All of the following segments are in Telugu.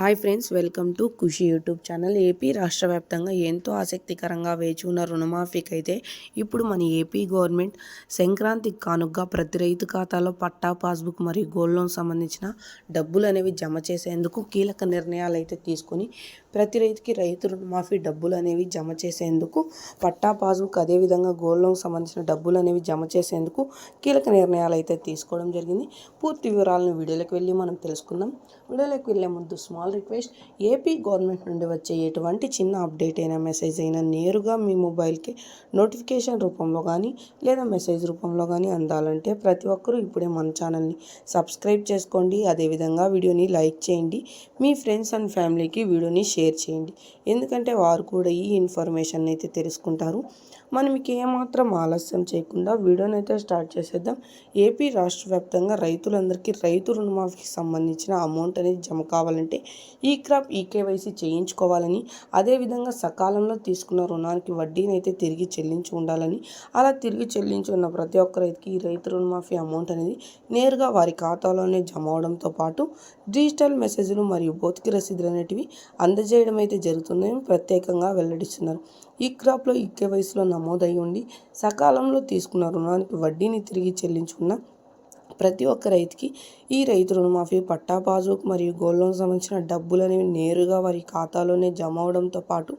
Hi friends welcome to Khushi YouTube channel. AP రాష్ట్ర వ్యాప్తంగా ఎంతో ఆసక్తికరంగా వేచి ఉన్న రుణమాఫీకి అయితే ఇప్పుడు మన ఏపీ గవర్నమెంట్ సంక్రాంతి కానుగ్గా ప్రతి రైతు ఖాతాలో పట్టా పాస్బుక్ మరియు గోల్డ్ లోన్ సంబంధించిన డబ్బులు అనేవి జమ చేసేందుకు కీలక నిర్ణయాలు అయితే తీసుకొని ప్రతి రైతుకి రైతు రుణమాఫీ డబ్బులు అనేవి జమ చేసేందుకు పట్టా పాస్బుక్ అదేవిధంగా గోల్డ్ లోన్ సంబంధించిన డబ్బులు అనేవి జమ చేసేందుకు కీలక నిర్ణయాలు అయితే తీసుకోవడం జరిగింది. పూర్తి వివరాలను వీడియోలోకి వెళ్ళి మనం తెలుసుకుందాం. వీడియోలోకి వెళ్ళే ముందు స్మాల్ రిక్వెస్ట్ ఏపీ గవర్నమెంట్ నుండి వచ్చే ఎటువంటి చిన్న అప్డేట్ అయినా మెసేజ్ అయినా నేరుగా మీ మొబైల్కి నోటిఫికేషన్ రూపంలో కానీ లేదా మెసేజ్ రూపంలో కానీ అందాలంటే ప్రతి ఒక్కరూ ఇప్పుడే మన ఛానల్ని సబ్స్క్రైబ్ చేసుకోండి. అదేవిధంగా వీడియోని లైక్ చేయండి. మీ ఫ్రెండ్స్ అండ్ ఫ్యామిలీకి వీడియోని షేర్ చేయండి. ఎందుకంటే వారు కూడా ఈ ఇన్ఫర్మేషన్ అయితే తెలుసుకుంటారు. మనం మీకు ఏమాత్రం ఆలస్యం చేయకుండా వీడియోని అయితే స్టార్ట్ చేసేద్దాం. ఏపీ రాష్ట్ర వ్యాప్తంగా రైతులందరికీ రైతు రుణమాఫీకి సంబంధించిన అమౌంట్ అనేది జమ కావాలంటే ఈ క్రాప్ ఈకేవైసీ చేయించుకోవాలని అదేవిధంగా సకాలంలో తీసుకున్న రుణానికి వడ్డీని అయితే తిరిగి చెల్లించి ఉండాలని అలా తిరిగి చెల్లించి ఉన్న ప్రతి ఒక్క రైతుకి ఈ రైతు రుణమాఫీ అమౌంట్ అనేది నేరుగా వారి ఖాతాలోనే జమ అవడంతో పాటు డిజిటల్ మెసేజ్లు మరియు భౌతిక రసీదులు అనేటివి అందజేయడం అయితే జరుగుతుందని ప్రత్యేకంగా వెల్లడిస్తున్నారు. ఈ క్రాప్లో ఈ కేవైసీలో నమోదై ఉండి సకాలంలో తీసుకున్న రుణానికి వడ్డీని తిరిగి చెల్లించుకున్న ప్రతి ఒక్క రైతుకి ఈ రైతు రుణమాఫీ పట్టా పాస్బుక్ మరియు గోల్డ్ లోన్ సంబంధించిన డబ్బులు అనేవి నేరుగా వారి ఖాతాలోనే జమ అవడంతో పాటు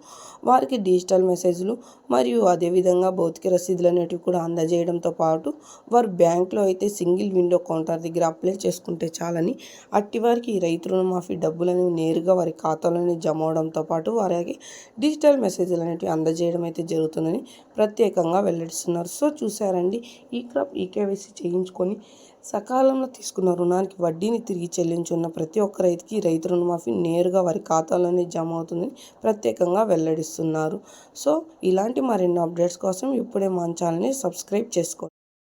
వారికి డిజిటల్ మెసేజ్లు మరియు అదేవిధంగా భౌతిక రసీదులు అనేటివి కూడా అందజేయడంతో పాటు వారు బ్యాంకులో అయితే సింగిల్ విండో కౌంటర్ దగ్గర అప్లై చేసుకుంటే చాలని అట్టి వారికి ఈ రైతు రుణమాఫీ డబ్బులు అనేవి నేరుగా వారి ఖాతాలోనే జమ అవడంతో పాటు వారికి డిజిటల్ మెసేజ్లు అనేటివి అందజేయడం అయితే జరుగుతుందని ప్రత్యేకంగా వెల్లడిస్తున్నారు. సో చూసారండి ఈ క్రాప్ ఈకేవైసీ చేయించుకొని సకాలంలో తీసుకున్న రుణానికి వడ్డీని తిరిగి చెల్లించున్న ప్రతి ఒక్క రైతుకి రైతు రుణమాఫీ నేరుగా వారి ఖాతాలోనే జమ అవుతుందని ప్రత్యేకంగా వెల్లడిస్తున్నారు. సో ఇలాంటి మరిన్ని అప్డేట్స్ కోసం ఇప్పుడే మా ఛానల్ని సబ్స్క్రైబ్ చేసుకోండి.